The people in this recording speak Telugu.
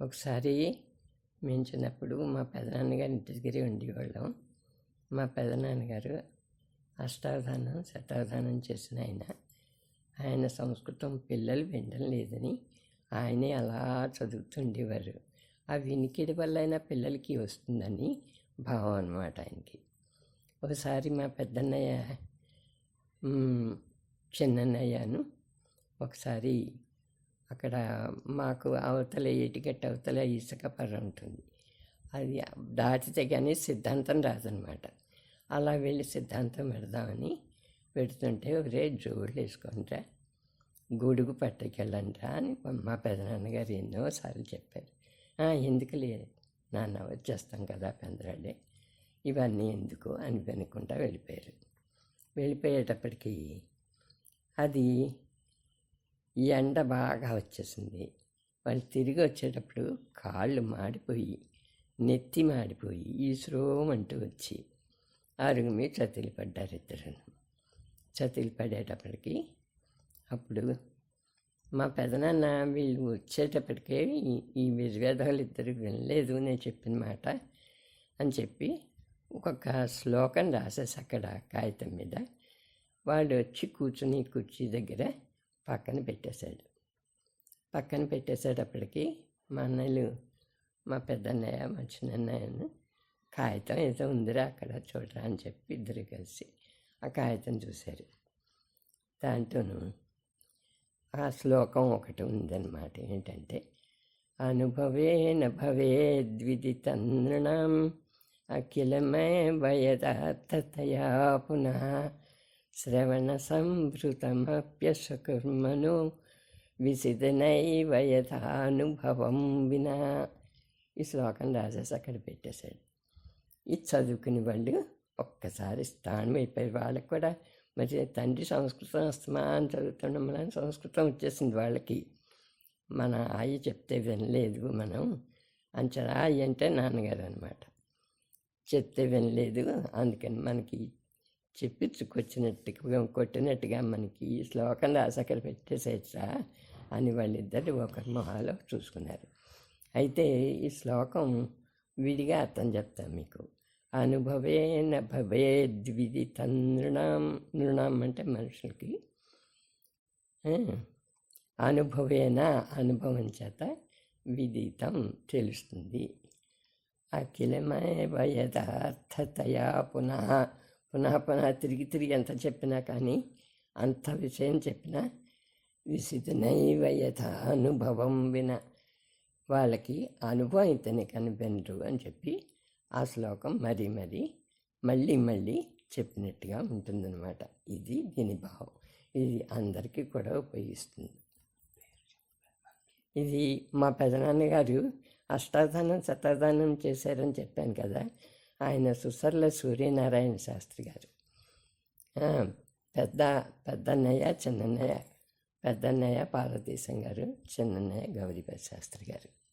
ఒకసారి మేము చిన్నప్పుడు మా పెదనాన్నగారి ఇంటి దగ్గరే ఉండేవాళ్ళం. మా పెదనాన్నగారు అష్టావధానం శతావధానం చేసిన ఆయన. ఆయన సంస్కృతం పిల్లలు వినడం లేదని ఆయనే అలా చదువుతుండేవారు ఆ వినికిడి వల్ల అయినా పిల్లలకి వస్తుందని భావం అనమాట ఆయనకి. ఒకసారి మా పెద్దన్నయ్య చిన్నన్నయ్యను ఒకసారి అక్కడ మాకు అవతల ఇటుకట్ట అవతల ఇసుక పర్ర ఉంటుంది. అది దాటితే కానీ సిద్ధాంతం రాదనమాట. అలా వెళ్ళి సిద్ధాంతం పెడదామని పెడుతుంటే ఒరే జోళ్ళు వేసుకుంటా గొడుగు పట్టుకెళ్ళంటా అని మా పెదనాన్నగారు ఎన్నోసార్లు చెప్పారు. ఎందుకు లేదు నాన్న వచ్చేస్తాం కదా పెందరాడే ఇవన్నీ ఎందుకు? అని వెనుకుంటా వెళ్ళిపోయారు. వెళ్ళిపోయేటప్పటికీ అది ఈ ఎండ బాగా వచ్చేసింది. వాళ్ళు తిరిగి వచ్చేటప్పుడు కాళ్ళు మాడిపోయి నెత్తి మాడిపోయి ఈశ్రోమంటూ వచ్చి అరుగు మీద చతిలి పడ్డారు ఇద్దరు. చతిలి పడేటప్పటికి అప్పుడు మా పెదనాన్న వీళ్ళు వచ్చేటప్పటికే ఈ- ఈ విజవేదాలు ఇద్దరు వినలేదు నేను చెప్పిన మాట అని చెప్పి ఒక్కొక్క శ్లోకం రాసేసి అక్కడ కాగితం మీద. వాడు వచ్చి కూర్చుని కుర్చీ దగ్గర పక్కన పెట్టేశాడు. పక్కన పెట్టేసేటప్పటికి మా అన్నయ్యలు మా పెద్దన్నయ్య మా చిన్నన్నయ్యను కాగితం ఏదో ఉందిరా అక్కడ చూడరా అని చెప్పి ఇద్దరు కలిసి ఆ కాగితం చూశారు. దాంతోనూ ఆ శ్లోకం ఒకటి ఉందన్నమాట. ఏంటంటే అనుభవేన భవేద్విదితం నృణం అఖిలమే వయదాత్తతయా పునః శ్రవణ సంభృతమప్యసకుర్మను విసిదనైవ యథానుభవం వినా ఈ శ్లోకం రాసేసి అక్కడ పెట్టేశాడు. ఇది చదువుకుని వాళ్ళు ఒక్కసారి స్థానం అయిపోయి వాళ్ళకి కూడా మరి తండ్రి సంస్కృతం అస్తమానం చదువుతుండడం మన సంస్కృతం వచ్చేసింది వాళ్ళకి. మన ఆయి చెప్తే వినలేదు మనం. అంచనా ఆయి అంటే నాన్నగారు అనమాట చెప్తే వినలేదు. అందుకని మనకి చెప్పించుకొచ్చినట్టుగా కొట్టినట్టుగా మనకి ఈ శ్లోకం రాసి అక్కడ అని వాళ్ళిద్దరు ఒకరి మొహాలో చూసుకున్నారు. అయితే ఈ శ్లోకం విడిగా అర్థం చెప్తాను మీకు. అనుభవేన భవేద్విదితం నృణం నృణం అంటే మనుషులకి అనుభవేన అనుభవం చేత విదితం తెలుస్తుంది. అఖిలమేవ యథార్థతయా పునః పునః పునః తిరిగి తిరిగి ఎంత చెప్పినా కానీ అంత విషయం చెప్పినా విసితనైవ యథా అనుభవం విన వాళ్ళకి అనుభవం ఇతని కనిపెనరు అని చెప్పి ఆ శ్లోకం మరీ మరీ మళ్ళీ మళ్ళీ చెప్పినట్టుగా ఉంటుందన్నమాట. ఇది దీని భావం. ఇది అందరికీ కూడా ఉపయోగిస్తుంది. ఇది మా పెదనాన్నగారు అష్టాధానం శతాధానం చేశారని చెప్పాను కదా. ఆయన సుసర్ల సూర్యనారాయణ శాస్త్రి గారు. పెద్ద పెద్దన్నయ్య చిన్నన్నయ్య పెద్దన్నయ్య పార్వతీశం గారు చిన్నన్నయ్య గౌరీపతి శాస్త్రి గారు.